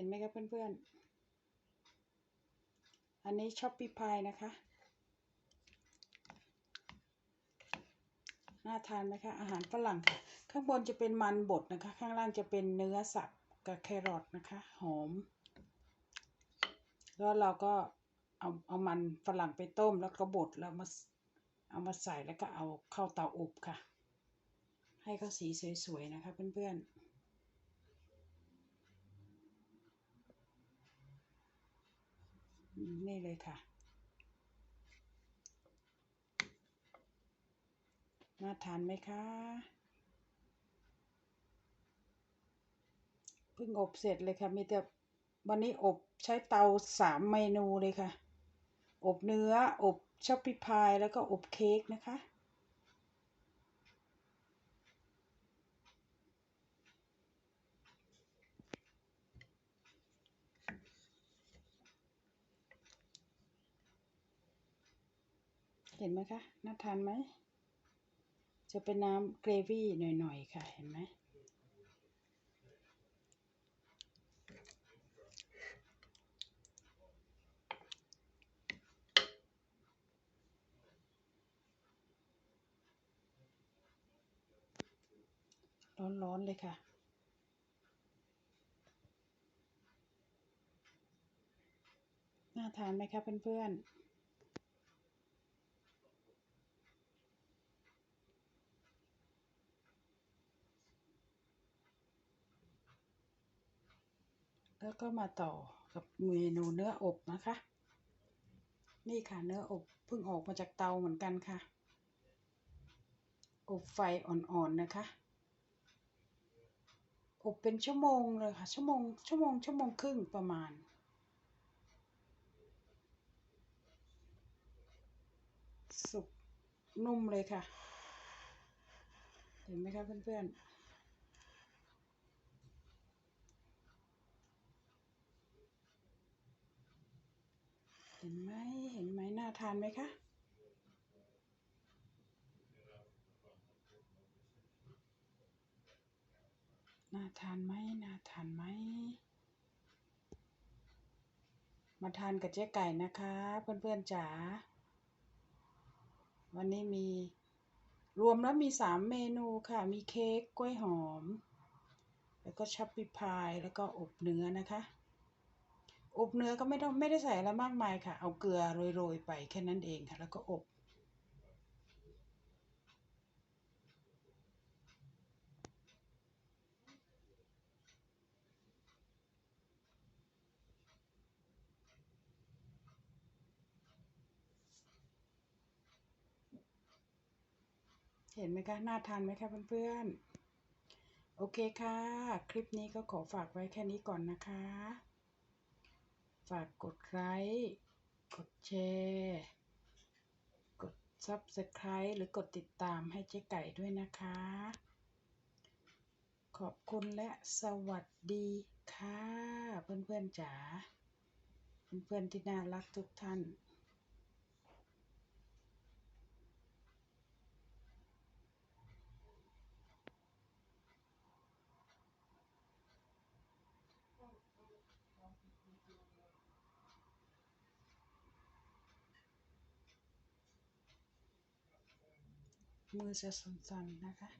ห็นไหมครับเพื่อนๆ อันนี้ช็อปปี้พายนะคะ น่าทานไหมคะ อาหารฝรั่งค่ะข้างบนจะเป็นมันบดนะคะ ข้างล่างจะเป็นเนื้อสับกับแครอทนะคะ หอม แล้วเราก็เอาเอามันฝรั่งไปต้มแล้วก็บดแล้วมาเอามาใส่แล้วก็เอาเข้าเตาอบค่ะ ให้เขาสีสวยๆนะคะเพื่อนๆ นี่เลยค่ะ น่าทานไหมคะเพิ่งอบเสร็จเลยค่ะ มีแต่วันนี้อบใช้เตาสามเมนูเลยค่ะ อบเนื้อ อบช็อปปี้พาย แล้วก็อบเค้กนะคะ เห็นไหมคะ น่าทานไหม จะเป็นน้ำเกรวี่หน่อยๆค่ะ เห็นไหมร้อนๆเลยค่ะ น่าทานไหมคะเพื่อนๆ แล้วก็มาต่อกับเมนูเนื้ออบนะคะ นี่ค่ะเนื้ออบเพิ่งออกมาจากเตาเหมือนกันค่ะ อบไฟอ่อนๆนะคะ อบเป็นชั่วโมงเลยค่ะ ชั่วโมงชั่วโมงชั่วโมงครึ่งประมาณสุกนุ่มเลยค่ะ เห็นไหมคะเพื่อนๆ ห็นไหมเห็นไหมน่าทานไหมคะน่าทานไหมน่าทานไหมมาทานกับเจ๊ไก่นะคะ เพื่อนๆจ๋าวันนี้มี รวมแล้วมีสามเมนูค่ะ มีเค้กกล้วยหอม แล้วก็ช็อปปี้พายแล้วก็อบเนื้อนะคะ อบเนื้อก็ไม่ต้องไม่ได้ใส่อะไรมากมายค่ะ เอาเกลือโรยๆไปแค่นั้นเองค่ะ แล้วก็อบ เห็นไหมคะ น่าทานไหมคะเพื่อนๆ โอเคค่ะ คลิปนี้ก็ขอฝากไว้แค่นี้ก่อนนะคะ ฝากกดไลค์กดแชร์กด Subscribe หรือกดติดตามให้เจ๊ไก่ด้วยนะคะ ขอบคุณและสวัสดีค่ะ เพื่อนๆจ๋าเพื่อนๆที่น่ารักทุกท่าน มือจะสั่นๆนะคะ